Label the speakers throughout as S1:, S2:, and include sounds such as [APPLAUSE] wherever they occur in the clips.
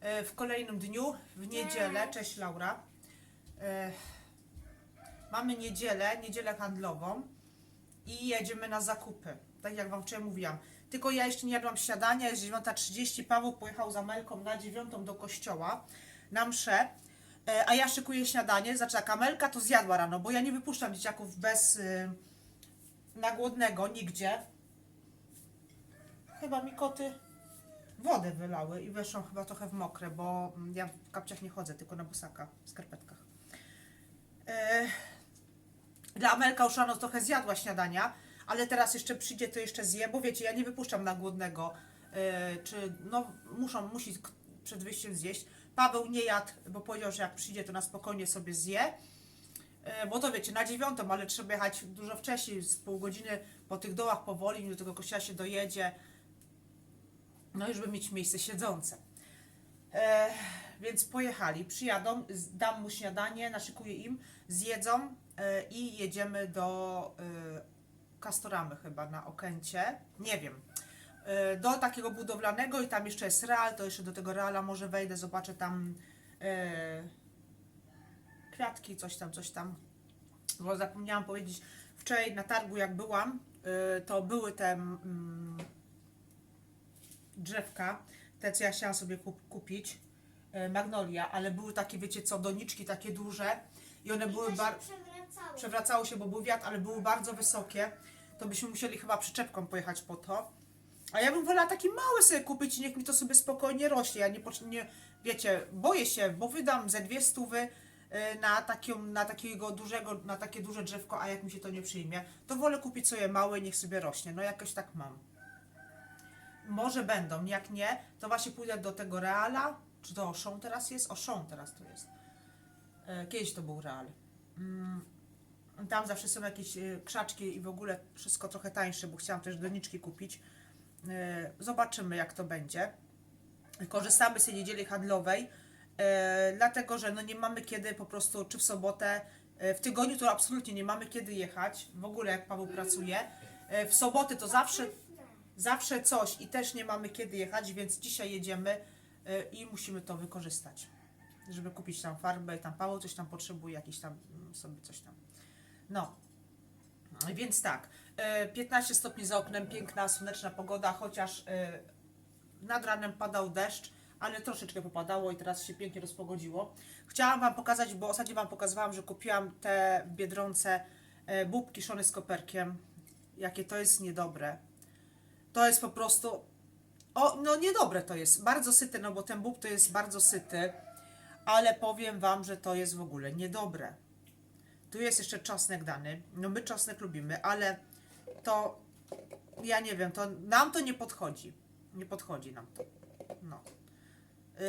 S1: e, w kolejnym dniu, w niedzielę. Cześć Laura. E, Mamy niedzielę, niedzielę handlową i jedziemy na zakupy. Tak jak Wam wczoraj mówiłam. Tylko ja jeszcze nie jadłam śniadania, jest 9.30. Paweł pojechał za Melką na 9 do kościoła na mszę, e, a ja szykuję śniadanie. Znaczy tak, Amelka to zjadła rano, bo ja nie wypuszczam dzieciaków bez y, na głodnego nigdzie. Chyba mi koty wodę wylały i weszłam chyba trochę w mokre, bo mm, ja w kapciach nie chodzę, tylko na bosaka, w skarpetkach. E, dla Amelka już rano trochę zjadła śniadania, ale teraz jeszcze przyjdzie, to jeszcze zje, bo wiecie, ja nie wypuszczam na głodnego, e, czy no muszą, musi przed wyjściem zjeść. Paweł nie jadł, bo powiedział, że jak przyjdzie, to na spokojnie sobie zje. E, Bo to wiecie, na dziewiątą, ale trzeba jechać dużo wcześniej, z pół godziny po tych dołach powoli, do tego kościoła się dojedzie. No już by mieć miejsce siedzące. E, więc pojechali, przyjadą, dam mu śniadanie, naszykuję im, zjedzą e, i jedziemy do e, Kastoramy chyba na Okęcie, nie wiem. E, do takiego budowlanego i tam jeszcze jest real, to jeszcze do tego reala może wejdę, zobaczę tam e, kwiatki, coś tam, coś tam. Bo zapomniałam powiedzieć, wczoraj na targu jak byłam, y, to były te mm, drzewka, te co ja chciałam sobie kup, kupić, y, magnolia, ale były takie, wiecie co, doniczki takie duże i one były
S2: I to
S1: bardzo
S2: się przewracało.
S1: przewracało się, bo był wiatr, ale były bardzo wysokie, to byśmy musieli chyba przyczepką pojechać po to. A ja bym wolała taki mały sobie kupić i niech mi to sobie spokojnie rośnie. Ja nie, nie wiecie, boję się, bo wydam ze dwie stówy y, na, taką, na takiego dużego, na takie duże drzewko, a jak mi się to nie przyjmie, to wolę kupić sobie małe, niech sobie rośnie. No jakoś tak mam. Może będą, jak nie, to właśnie pójdę do tego Reala, czy to Auchan teraz jest? Auchan teraz to jest. E, Kiedyś to był Real. Mm, tam zawsze są jakieś e, krzaczki i w ogóle wszystko trochę tańsze, bo chciałam też doniczki kupić. E, Zobaczymy, jak to będzie. Korzystamy z tej niedzieli handlowej, dlatego że no nie mamy kiedy po prostu, czy w sobotę, w tygodniu to absolutnie nie mamy kiedy jechać, w ogóle jak Paweł pracuje. W soboty to zawsze, zawsze coś i też nie mamy kiedy jechać, więc dzisiaj jedziemy e, i musimy to wykorzystać, żeby kupić tam farbę i tam Paweł coś tam potrzebuje, jakiś tam mm, sobie coś tam. No, więc tak, e, 15 stopni za oknem, piękna, słoneczna pogoda, chociaż e, nad ranem padał deszcz, ale troszeczkę popadało i teraz się pięknie rozpogodziło. Chciałam Wam pokazać, bo ostatnio Wam pokazywałam, że kupiłam te Biedronce e, bób kiszony z koperkiem. Jakie to jest niedobre. To jest po prostu... O, no niedobre to jest. Bardzo syte, no bo ten bób to jest bardzo syty, ale powiem Wam, że to jest w ogóle niedobre. Tu jest jeszcze czosnek dany. No my czosnek lubimy, ale to ja nie wiem, to nam to nie podchodzi. Nie podchodzi nam to. No.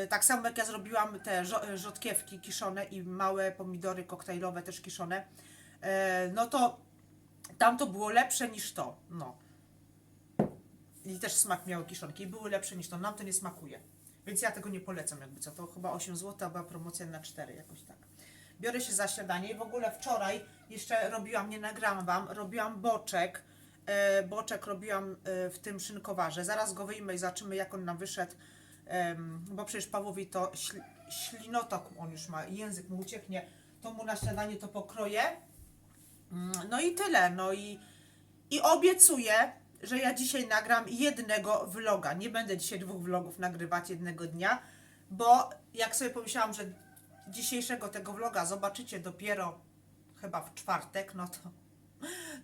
S1: Y, Tak samo jak ja zrobiłam te żo- rzodkiewki kiszone i małe pomidory koktajlowe też kiszone, e, no to tam to było lepsze niż to. No. I też smak miały kiszonki i były lepsze niż to. Nam to nie smakuje. Więc ja tego nie polecam jakby co. To chyba 8 zł, a była promocja na 4 jakoś tak. Biorę się za śniadanie i w ogóle wczoraj jeszcze robiłam, nie nagram wam, robiłam boczek. E, boczek robiłam e, w tym szynkowarze. Zaraz go wyjmę i zobaczymy jak on nam wyszedł. Em, bo przecież Pawłowi to śl, ślinotok on już ma, język mu ucieknie. To mu na śniadanie to pokroję. Mm, No i tyle. No i, i obiecuję, że ja dzisiaj nagram jednego vloga. Nie będę dzisiaj dwóch vlogów nagrywać jednego dnia, bo jak sobie pomyślałam, że dzisiejszego tego vloga zobaczycie dopiero chyba w czwartek, no to,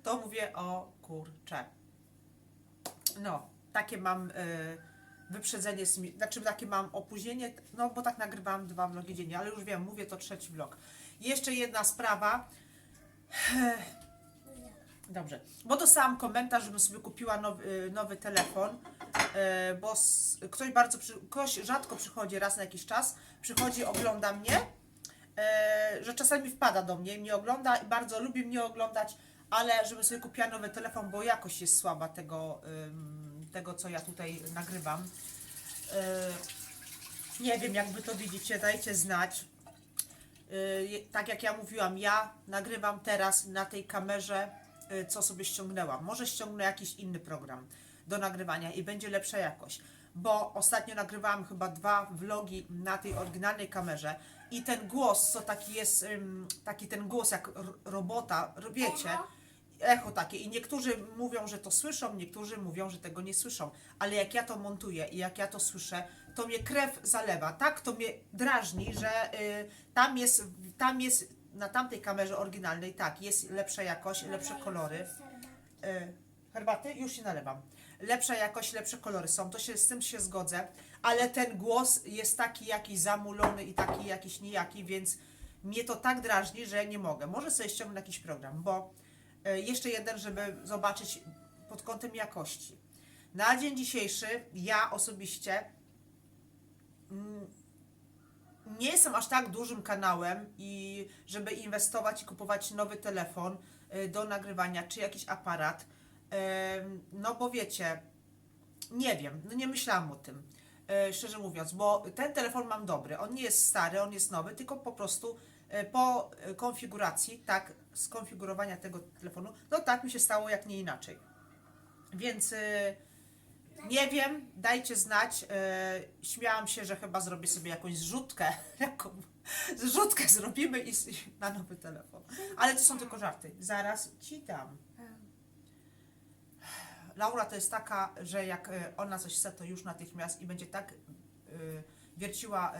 S1: to mówię o kurcze. No, takie mam y, wyprzedzenie, znaczy takie mam opóźnienie, no bo tak nagrywałam dwa vlogi dziennie, ale już wiem, mówię to trzeci vlog. Jeszcze jedna sprawa, Dobrze, bo dostałam komentarz, żebym sobie kupiła nowy, y, nowy telefon, e, bo ktoś bardzo, ktoś rzadko przychodzi raz na jakiś czas, przychodzi, ogląda mnie, e, że czasami wpada do mnie, mnie ogląda i bardzo lubi mnie oglądać, ale żebym sobie kupiła nowy telefon, bo jakość jest słaba tego, tego co ja tutaj nagrywam. Nie wiem, jak wy to widzicie, dajcie znać. Y, tak jak ja mówiłam, ja nagrywam teraz na tej kamerze, y, co sobie ściągnęłam. Może ściągnę jakiś inny program do nagrywania i będzie lepsza jakość. bo ostatnio nagrywałam chyba dwa vlogi na tej oryginalnej kamerze i ten głos, co taki jest, taki ten głos jak robota, wiecie,
S2: Echo?
S1: echo takie i niektórzy mówią, że to słyszą, niektórzy mówią, że tego nie słyszą, ale jak ja to montuję i jak ja to słyszę, to mnie krew zalewa, tak to mnie drażni, że y, tam jest, tam jest na tamtej kamerze oryginalnej, tak, jest lepsza jakość, lepsze kolory. Y, herbaty? Już się nalewam. Lepsza jakość, lepsze kolory są, to się z tym się zgodzę, ale ten głos jest taki jakiś zamulony i taki jakiś nijaki, więc mnie to tak drażni, że nie mogę. Może sobie ściągnę jakiś program, bo y, jeszcze jeden, żeby zobaczyć pod kątem jakości. Na dzień dzisiejszy ja osobiście mm, nie jestem aż tak dużym kanałem i żeby inwestować i kupować nowy telefon y, do nagrywania, czy jakiś aparat. No bo wiecie, nie wiem, no nie myślałam o tym, e, szczerze mówiąc, bo ten telefon mam dobry. On nie jest stary, on jest nowy, tylko po prostu e, po e, konfiguracji, tak, skonfigurowania tego telefonu, no tak mi się stało, jak nie inaczej. Więc e, nie wiem, dajcie znać. E, śmiałam się, że chyba zrobię sobie jakąś zrzutkę. [LAUGHS] Jaką, zrzutkę zrobimy i, na nowy telefon. Ale to są tylko żarty. Zaraz ci dam. Laura to jest taka, że jak e, ona coś chce, to już natychmiast i będzie tak e, wierciła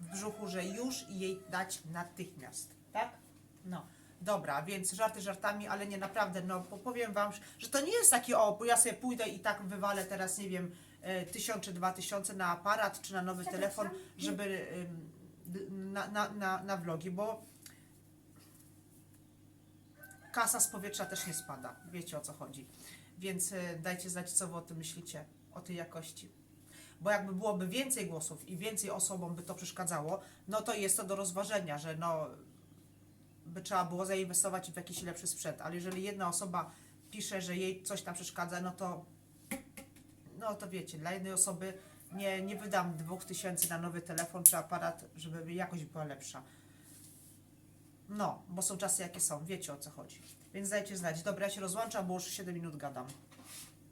S1: w brzuchu, że już jej dać natychmiast. Tak? No. Dobra, więc żarty żartami, ale nie naprawdę, no powiem wam, że to nie jest takie, o, bo ja sobie pójdę i tak wywalę teraz, nie wiem, e, tysiąc czy dwa tysiące na aparat, czy na nowy telefon, żeby na, na, na, na vlogi, bo kasa z powietrza też nie spada. Wiecie o co chodzi. Więc y, dajcie znać, co wy o tym myślicie, o tej jakości. Bo jakby byłoby więcej głosów i więcej osobom by to przeszkadzało, no to jest to do rozważenia, że no by trzeba było zainwestować w jakiś lepszy sprzęt. Ale jeżeli jedna osoba pisze, że jej coś tam przeszkadza, no to no to wiecie, dla jednej osoby nie, nie wydam dwóch tysięcy na nowy telefon czy aparat, żeby jakość była lepsza. No, bo są czasy jakie są, wiecie o co chodzi. Więc dajcie znać. Dobra, ja się rozłączam, bo już 7 minut gadam.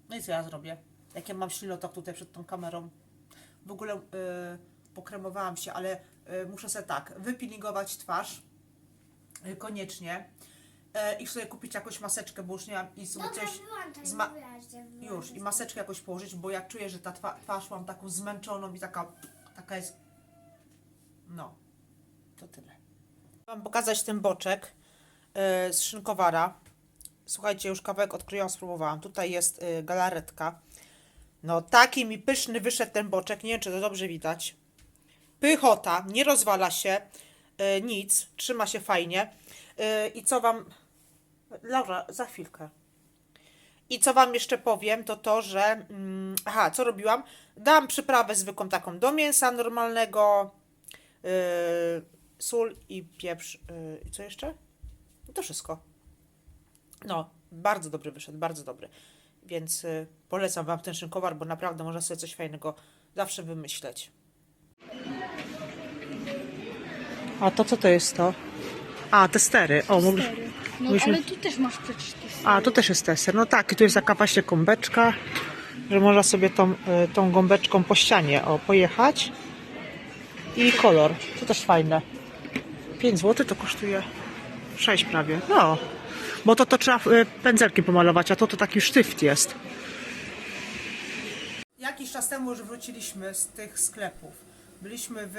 S1: No i co ja zrobię? Jak ja mam ślilotok tutaj przed tą kamerą? W ogóle y, pokremowałam się, ale y, muszę sobie tak, wypeelingować twarz. Y, koniecznie. Y, I sobie kupić jakąś maseczkę, bo już nie mam i sobie
S2: Dobra,
S1: coś...
S2: wyłączaj,
S1: z ma-
S2: mówiłaś, że
S1: Już,
S2: wyłączaj.
S1: i maseczkę jakoś położyć, bo jak czuję, że ta twa- twarz mam taką zmęczoną i taka, taka jest. No, to tyle. Wam pokazać ten boczek yy, z szynkowara. Słuchajcie, już kawałek odkryłam, spróbowałam. Tutaj jest yy, galaretka. No, taki mi pyszny wyszedł ten boczek. Nie wiem, czy to dobrze widać. Pychota, nie rozwala się, nic, trzyma się fajnie. Yy, I co wam. Laura, za chwilkę. I co Wam jeszcze powiem, to to, że. Mm, aha, co robiłam? Dałam przyprawę zwykłą taką do mięsa normalnego, yy, sól i pieprz. Yy, co jeszcze? I to wszystko. No, bardzo dobry wyszedł, bardzo dobry. Więc yy, polecam Wam ten szynkowar, bo naprawdę można sobie coś fajnego zawsze wymyśleć. A to co to jest to? A, testery. O, mógł...
S3: No
S1: Myśmy-
S3: ale tu też masz przecież te
S1: A, tu też jest tester. No tak, i tu jest taka właśnie gąbeczka, że można sobie tą, y, tą gąbeczką po ścianie o, pojechać. I kolor. To też fajne. 5 zł to kosztuje 6 prawie. No, bo to to trzeba y, pędzelkiem pomalować, a to to taki sztyft jest. Jakiś czas temu już wróciliśmy z tych sklepów. Byliśmy w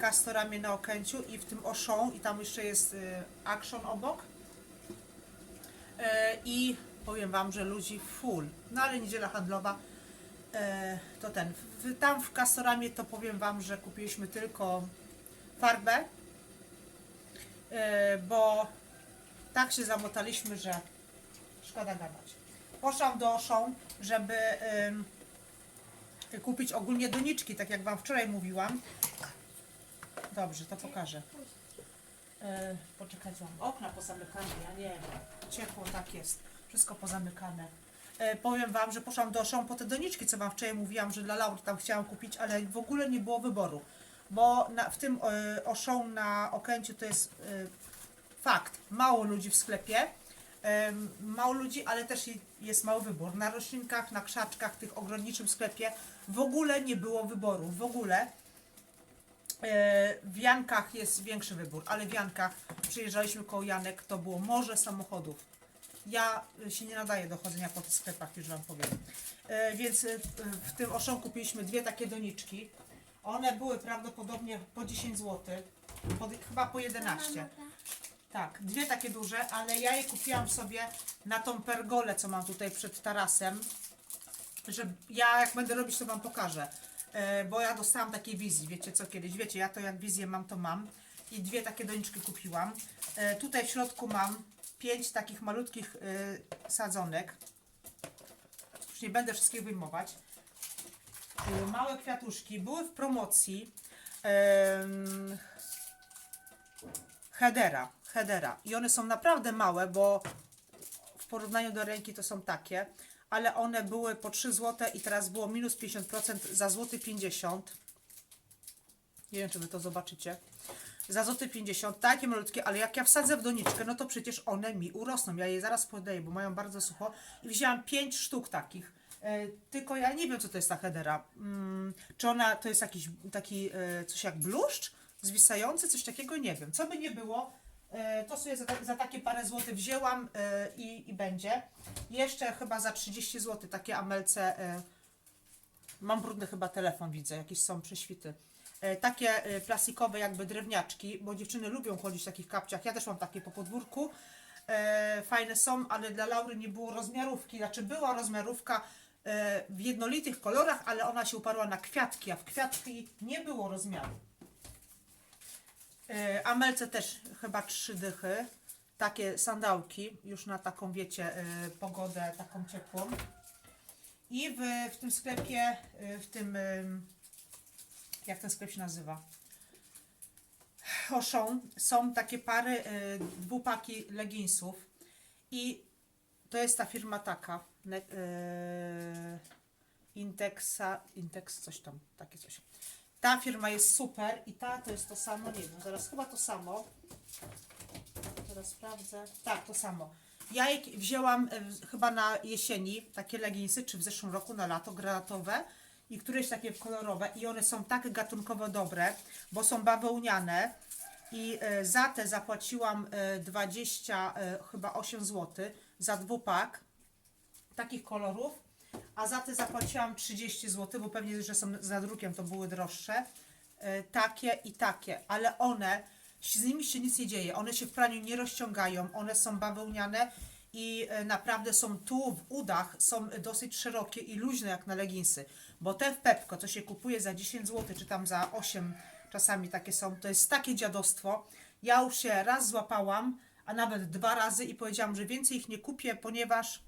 S1: Castoramie na Okęciu i w tym Auchan i tam jeszcze jest y, Action obok. E, I powiem Wam, że ludzi full. No ale niedziela handlowa e, to ten. Tam w Castoramie to powiem Wam, że kupiliśmy tylko farbę, e, bo tak się zamotaliśmy, że szkoda gadać. Poszłam do Auchan, żeby kupić ogólnie doniczki, tak jak Wam wczoraj mówiłam. Dobrze, to pokażę. E, poczekajcie, mam okna pozamykane, ja nie wiem. Ciepło, tak jest. Wszystko pozamykane. E, powiem Wam, że poszłam do Auchan po te doniczki, co Wam wczoraj mówiłam, że dla Laury tam chciałam kupić, ale w ogóle nie było wyboru. Bo na, w tym e, Auchan na Okęciu to jest e, fakt. Mało ludzi w sklepie. em, mało ludzi, ale też jest mały wybór. Na roślinkach, na krzaczkach, tych ogrodniczym sklepie w ogóle nie było wyboru, w ogóle. E, W Jankach jest większy wybór, ale w Jankach przyjeżdżaliśmy koło Janek, to było morze samochodów. Ja się nie nadaję do chodzenia po tych sklepach, już Wam powiem. E, Więc y, w tym Oszą kupiliśmy dwie takie doniczki. One były prawdopodobnie po 10 zł, po, chyba po 11. Tak, dwie takie duże, ale ja je kupiłam sobie na tą pergolę, co mam tutaj przed tarasem. Że ja jak będę robić, to wam pokażę. E, bo ja dostałam takiej wizji, wiecie co kiedyś, wiecie, ja to jak wizję mam, to mam. I dwie takie doniczki kupiłam. E, tutaj w środku mam pięć takich malutkich e, sadzonek. Już nie będę wszystkich wyjmować. Małe kwiatuszki były w promocji. Hedera, Hedera. I one są naprawdę małe, bo w porównaniu do ręki to są takie, ale one były po 3 zł i teraz było minus 50% za złoty 50. Nie wiem, czy wy to zobaczycie. Za złoty 50, takie malutkie, ale jak ja wsadzę w doniczkę, no to przecież one mi urosną. Ja je zaraz podaję, bo mają bardzo sucho. I wzięłam 5 sztuk takich. E, tylko ja nie wiem, co to jest ta hedera. Mm, czy ona to jest jakiś taki e, coś jak bluszcz zwisający, coś takiego, nie wiem. Co by nie było, to sobie za, za takie parę złotych wzięłam e, i, i będzie. Jeszcze chyba za 30 zł takie amelce. E, mam brudny chyba telefon, widzę, jakieś są prześwity. E, takie e, plastikowe jakby drewniaczki, bo dziewczyny lubią chodzić w takich kapciach. Ja też mam takie po podwórku. E, fajne są, ale dla Laury nie było rozmiarówki. Znaczy była rozmiarówka e, w jednolitych kolorach, ale ona się uparła na kwiatki, a w kwiatki nie było rozmiaru. E, Amelce też chyba trzy dychy. Takie sandałki, już na taką, wiecie, e, pogodę taką ciepłą. I w, w tym sklepie, e, w tym, jak ten sklep się nazywa? Auchan są takie pary, dwupaki leginsów i to jest ta firma taka, Intexa, Intex coś tam, takie coś. Ta firma jest super i ta to jest to samo, nie wiem, zaraz chyba to samo. Teraz sprawdzę. Tak, to samo. Ja wzięłam e, chyba na jesieni takie leginsy, czy w zeszłym roku na lato, granatowe i któreś takie kolorowe i one są tak gatunkowo dobre, bo są bawełniane i e, za te zapłaciłam e, 20, e, chyba 8 zł za dwupak takich kolorów, a za te zapłaciłam 30 zł, bo pewnie, że są za drukiem, to były droższe. E, takie i takie, ale one, z nimi się nic nie dzieje, one się w praniu nie rozciągają, one są bawełniane i e, naprawdę są tu w udach, są dosyć szerokie i luźne jak na leginsy, bo te w Pepko, co się kupuje za 10 zł, czy tam za 8 czasami takie są, to jest takie dziadostwo. Ja już się raz złapałam, a nawet dwa razy i powiedziałam, że więcej ich nie kupię, ponieważ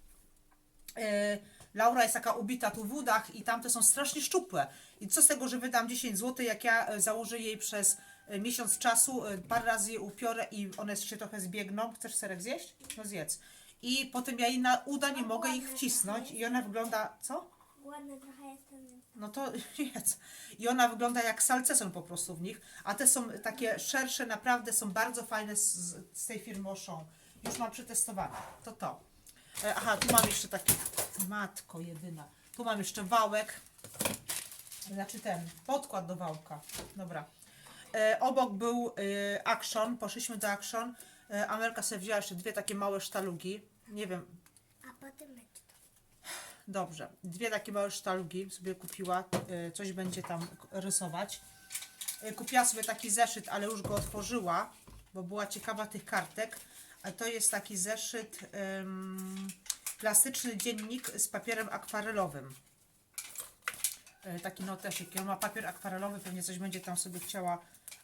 S1: e, Laura jest taka ubita tu w udach i tamte są strasznie szczupłe. I co z tego, że wydam 10 zł, jak ja e, założę jej przez e, miesiąc czasu, e, parę razy je upiorę i one się trochę zbiegną. Chcesz serek zjeść? No zjedz. I potem ja jej na uda nie mogę ich wcisnąć i ona wygląda... Co?
S2: Głodny trochę jestem.
S1: No to [LAUGHS] jedz. I ona wygląda jak salceson po prostu w nich. A te są takie szersze, naprawdę są bardzo fajne z, z tej firmy Auchan. Już mam przetestowane. To to. E, Aha, tu mam jeszcze taki, matko jedyna. Tu mam jeszcze wałek. Znaczy ten, podkład do wałka. Dobra. E, obok był e, Action, poszliśmy do Action. E, Amelka sobie wzięła jeszcze dwie takie małe sztalugi. Nie wiem,
S2: A potem myć to.
S1: Dobrze. Dwie takie małe sztalugi sobie kupiła. y, Coś będzie tam k- rysować. Y, Kupiła sobie taki zeszyt, ale już go otworzyła, bo była ciekawa tych kartek. To jest taki zeszyt, ym, plastyczny dziennik z papierem akwarelowym. Y, Taki notesik. On ma papier akwarelowy, pewnie coś będzie tam sobie chciała.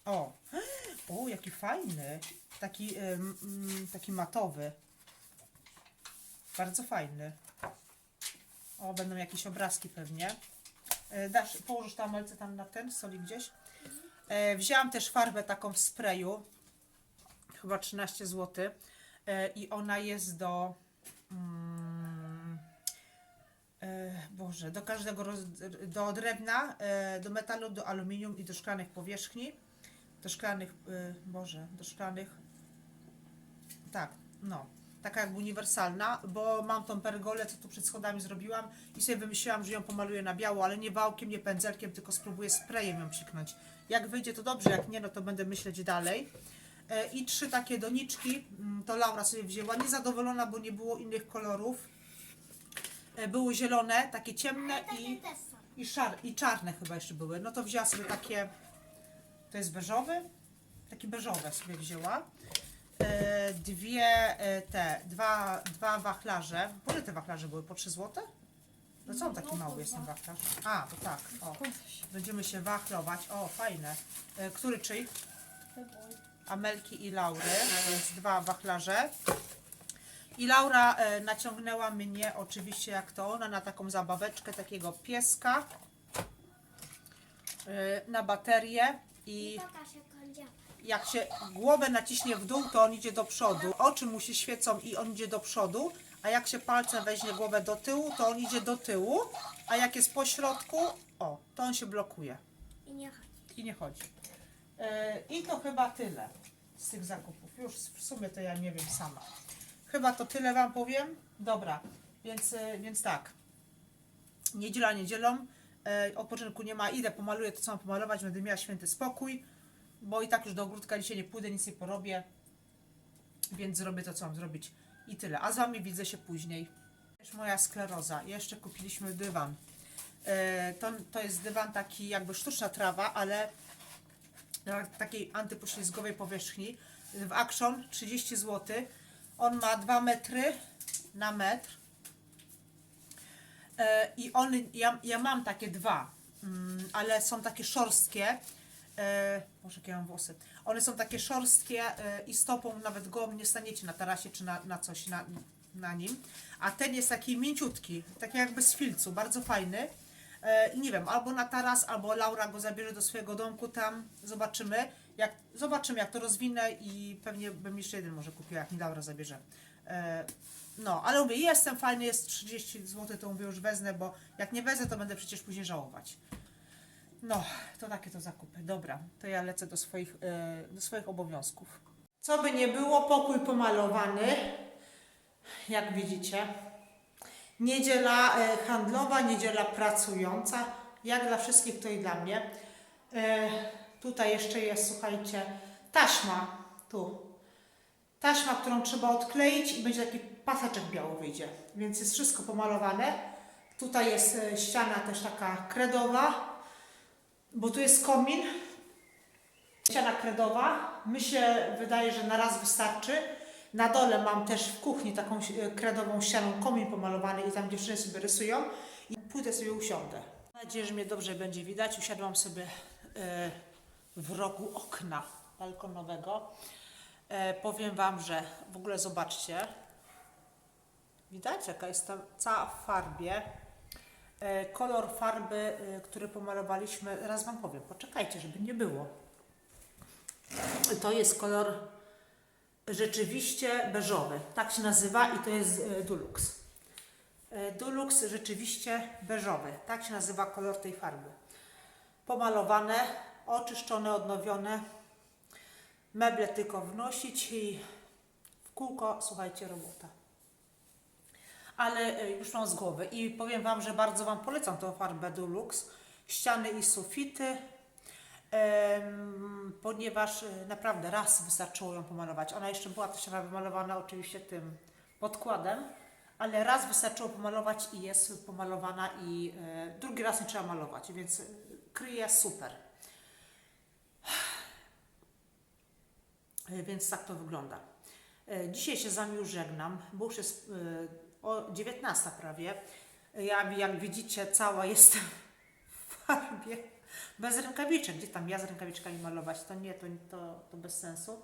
S1: O, [GASPS] o jaki fajny. Taki, mm, taki matowy. Bardzo fajny. O, będą jakieś obrazki pewnie. E, Dasz, położysz tam Amelce tam na ten, soli gdzieś. E, wzięłam też farbę taką w sprayu. Chyba 13 zł. E, I ona jest do... Mm, e, Boże, do każdego, roz, do drewna, e, do metalu, do aluminium i do szklanych powierzchni. Do szklanych, Boże, do szklanych, tak, no. taka jakby uniwersalna, bo mam tą pergolę, co tu przed schodami zrobiłam i sobie wymyśliłam, że ją pomaluję na biało, ale nie wałkiem, nie pędzelkiem, tylko spróbuję sprayem ją psiknąć. Jak wyjdzie to dobrze, jak nie, no to będę myśleć dalej. E, I trzy takie doniczki, mm, to Laura sobie wzięła, niezadowolona, bo nie było innych kolorów. E, Były zielone, takie ciemne i, i, szar, i czarne chyba jeszcze były. No to wzięła sobie takie, to jest beżowy, takie beżowe sobie wzięła. E, dwie te, dwa, dwa wachlarze. Po ile te wachlarze były? Po 3 zł? No co on taki mały jest ten wachlarz? A, to tak, o. Będziemy się wachlować. O, fajne. Który czyj? Amelki i Laury, więc dwa wachlarze. I Laura e, naciągnęła mnie, oczywiście jak to ona, na taką zabaweczkę takiego pieska e, na baterię i
S2: Pokaż jak on działa.
S1: jak się głowę naciśnie w dół, to on idzie do przodu. Oczy mu się świecą i on idzie do przodu, a jak się palcem weźmie głowę do tyłu, to on idzie do tyłu, a jak jest po środku, o, to on się blokuje
S2: I nie chodzi.
S1: i nie chodzi. E, I to chyba tyle z tych zakupów. Już w sumie to ja nie wiem sama. Chyba to tyle Wam powiem. Dobra, więc, e, więc tak. Niedziela niedzielą. E, odpoczynku nie ma. Idę, pomaluję to, co mam pomalować. Będę miała święty spokój, bo i tak już do ogródka dzisiaj nie pójdę, nic nie porobię. Więc zrobię to, co mam zrobić. I tyle. A z Wami widzę się później. Też moja skleroza. Jeszcze kupiliśmy dywan. To, to jest dywan taki jakby sztuczna trawa, ale na takiej antypoślizgowej powierzchni. W Action 30 zł. On ma 2 metry na metr. E, I on, ja, ja mam takie dwa, mm, ale są takie szorstkie. E, może jakie ja mam włosy. One są takie szorstkie e, i stopą nawet go nie staniecie na tarasie czy na, na coś na, na nim. A ten jest taki mięciutki, taki jakby z filcu, bardzo fajny. E, nie wiem, albo na taras, albo Laura go zabierze do swojego domku tam. Zobaczymy. Jak, zobaczymy, jak to rozwinę i pewnie bym jeszcze jeden może kupiła, jak mi Laura zabierze. E, no, ale mówię, jestem fajny, jest 30 zł, to mówię już wezmę, bo jak nie wezmę, to będę przecież później żałować. No, to takie to zakupy. Dobra, to ja lecę do swoich, e, do swoich obowiązków. Co by nie było, pokój pomalowany, jak widzicie. Niedziela e, handlowa, niedziela pracująca, jak dla wszystkich, to i dla mnie. E, tutaj jeszcze jest, słuchajcie, taśma, tu. Taśma, którą trzeba odkleić i będzie taki paseczek biały wyjdzie, więc jest wszystko pomalowane. Tutaj jest e, ściana też taka kredowa, bo tu jest komin. Ściana kredowa. Mi się wydaje, że na raz wystarczy. Na dole mam też w kuchni taką e, kredową ścianą komin pomalowany i tam dziewczyny sobie rysują. I pójdę sobie usiądę. Mam nadzieję, że mnie dobrze będzie widać. Usiadłam sobie e, w rogu okna balkonowego. E, powiem Wam, że w ogóle zobaczcie. Widać, jaka jest ta cała w farbie. Kolor farby, który pomalowaliśmy, raz Wam powiem, poczekajcie, żeby nie było. To jest kolor rzeczywiście beżowy, tak się nazywa i to jest e, Dulux. E, Dulux rzeczywiście beżowy, tak się nazywa kolor tej farby. Pomalowane, oczyszczone, odnowione, meble tylko wnosić i w kółko, słuchajcie, robota. Ale e, już mam z głowy i powiem Wam, że bardzo Wam polecam tą farbę Dulux. Ściany i sufity, ponieważ e, naprawdę raz wystarczyło ją pomalować. Ona jeszcze była też wymalowana oczywiście tym podkładem, ale raz wystarczyło pomalować i jest pomalowana i e, drugi raz nie trzeba malować, więc kryje super. E, Więc tak to wygląda. Dzisiaj się z Wami już żegnam, bo już jest o 19 prawie. Ja, jak widzicie, cała jestem w farbie, bez rękawiczek. Gdzie tam ja z rękawiczkami malować? To nie, to, to, to bez sensu.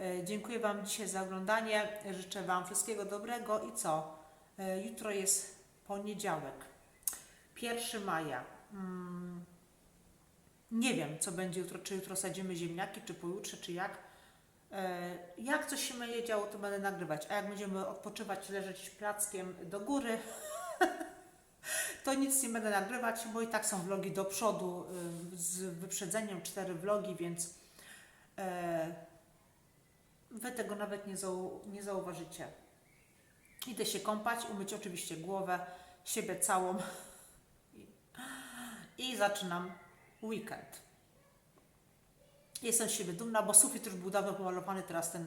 S1: E, Dziękuję Wam dzisiaj za oglądanie. Życzę Wam wszystkiego dobrego i co? E, Jutro jest poniedziałek, 1 maja. Mm, nie wiem, co będzie jutro, czy jutro sadzimy ziemniaki, czy pojutrze, czy jak. E, Jak coś się będzie działo, to będę nagrywać. A jak będziemy odpoczywać, leżeć plackiem do góry, [LAUGHS] to nic nie będę nagrywać, bo i tak są vlogi do przodu y, z wyprzedzeniem, cztery vlogi, więc e, wy tego nawet nie, zau, nie zauważycie. Idę się kąpać, umyć oczywiście głowę, siebie całą [LAUGHS] i, zaczynam weekend. Jestem z siebie dumna, bo sufit już był dawno pomalowany, teraz ten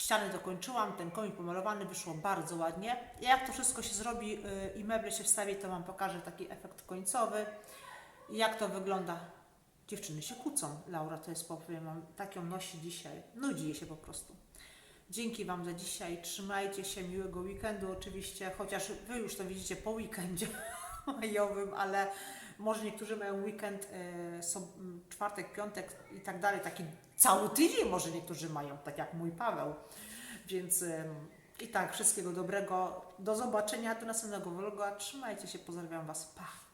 S1: ściany dokończyłam, ten komik pomalowany, wyszło bardzo ładnie. Jak to wszystko się zrobi yy, i meble się wstawi, to Wam pokażę taki efekt końcowy. Jak to wygląda? Dziewczyny się kłócą. Laura to jest, powiem Wam, tak ją nosi dzisiaj. Nudzi jej się po prostu. Dzięki Wam za dzisiaj. Trzymajcie się, miłego weekendu oczywiście, chociaż Wy już to widzicie po weekendzie [LAUGHS] majowym, ale może niektórzy mają weekend, e, so, m, czwartek, piątek i tak dalej, taki cały tydzień może niektórzy mają, tak jak mój Paweł. Więc i tak, wszystkiego dobrego. Do zobaczenia, do następnego vloga. Trzymajcie się, pozdrawiam Was. Pa!